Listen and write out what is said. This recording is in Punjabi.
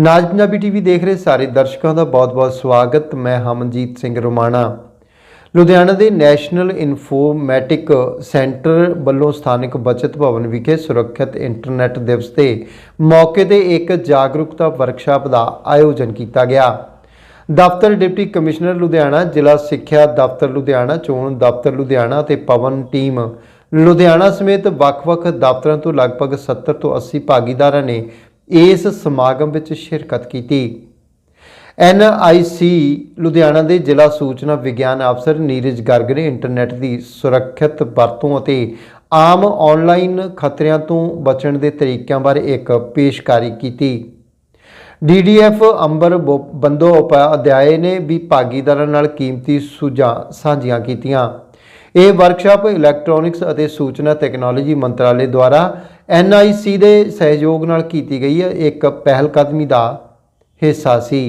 ਨਾਜ ਪੰਜਾਬੀ ਟੀਵੀ ਦੇਖ ਰਹੇ ਸਾਰੇ ਦਰਸ਼ਕਾਂ ਦਾ ਬਹੁਤ-ਬਹੁਤ ਸਵਾਗਤ। ਮੈਂ ਹਮਨਜੀਤ ਸਿੰਘ ਰੋਮਾਣਾ। ਲੁਧਿਆਣਾ ਦੇ ਨੈਸ਼ਨਲ ਇਨਫੋਰਮੈਟਿਕ ਸੈਂਟਰ ਵੱਲੋਂ ਸਥਾਨਕ ਬਚਤ ਭਵਨ ਵਿਖੇ ਸੁਰੱਖਿਅਤ ਇੰਟਰਨੈਟ ਦਿਵਸ ਦੇ ਮੌਕੇ ਤੇ ਇੱਕ ਜਾਗਰੂਕਤਾ ਵਰਕਸ਼ਾਪ ਦਾ ਆਯੋਜਨ ਕੀਤਾ ਗਿਆ। ਦਫ਼ਤਰ ਡਿਪਟੀ ਕਮਿਸ਼ਨਰ ਲੁਧਿਆਣਾ, ਜ਼ਿਲ੍ਹਾ ਸਿੱਖਿਆ ਦਫ਼ਤਰ ਲੁਧਿਆਣਾ, ਚੋਣ ਦਫ਼ਤਰ ਲੁਧਿਆਣਾ ਤੇ ਪਵਨ ਟੀਮ ਲੁਧਿਆਣਾ ਸਮੇਤ ਵੱਖ-ਵੱਖ ਦਫ਼ਤਰਾਂ ਤੋਂ ਲਗਭਗ 70 ਤੋਂ 80 ਭਾਗੀਦਾਰਾਂ ਨੇ ਇਸ ਸਮਾਗਮ ਵਿੱਚ ਸ਼ਿਰਕਤ ਕੀਤੀ। ਐਨਆਈਸੀ ਲੁਧਿਆਣਾ ਦੇ ਜ਼ਿਲ੍ਹਾ ਸੂਚਨਾ ਵਿਗਿਆਨ ਅਫਸਰ ਨੀਰਜ ਗਰਗ ਨੇ ਇੰਟਰਨੈਟ ਦੀ ਸੁਰੱਖਿਅਤ ਵਰਤੋਂ ਅਤੇ ਆਮ ਆਨਲਾਈਨ ਖਤਰਿਆਂ ਤੋਂ ਬਚਣ ਦੇ ਤਰੀਕਿਆਂ ਬਾਰੇ ਇੱਕ ਪੇਸ਼ਕਾਰੀ ਕੀਤੀ। ਡੀਡੀਐਫ ਅੰਬਰ ਬੋ- ਬੰਦੋਪਾਧਿਆਏ ਨੇ ਵੀ ਭਾਗੀਦਾਰਾਂ ਨਾਲ ਕੀਮਤੀ ਸੁਝਾਅ ਸਾਂਝੀਆਂ ਕੀਤੀਆਂ। ਇਹ ਵਰਕਸ਼ਾਪ ਇਲੈਕਟ੍ਰੋਨਿਕਸ ਅਤੇ ਸੂਚਨਾ ਤਕਨਾਲੋਜੀ ਮੰਤਰਾਲੇ ਦੁਆਰਾ ਐਨਆਈਸੀ ਦੇ ਸਹਿਯੋਗ ਨਾਲ ਕੀਤੀ ਗਈ ਹੈ। ਇੱਕ ਪਹਿਲ ਕਦਮੀ ਦਾ ਹਿੱਸਾ ਸੀ।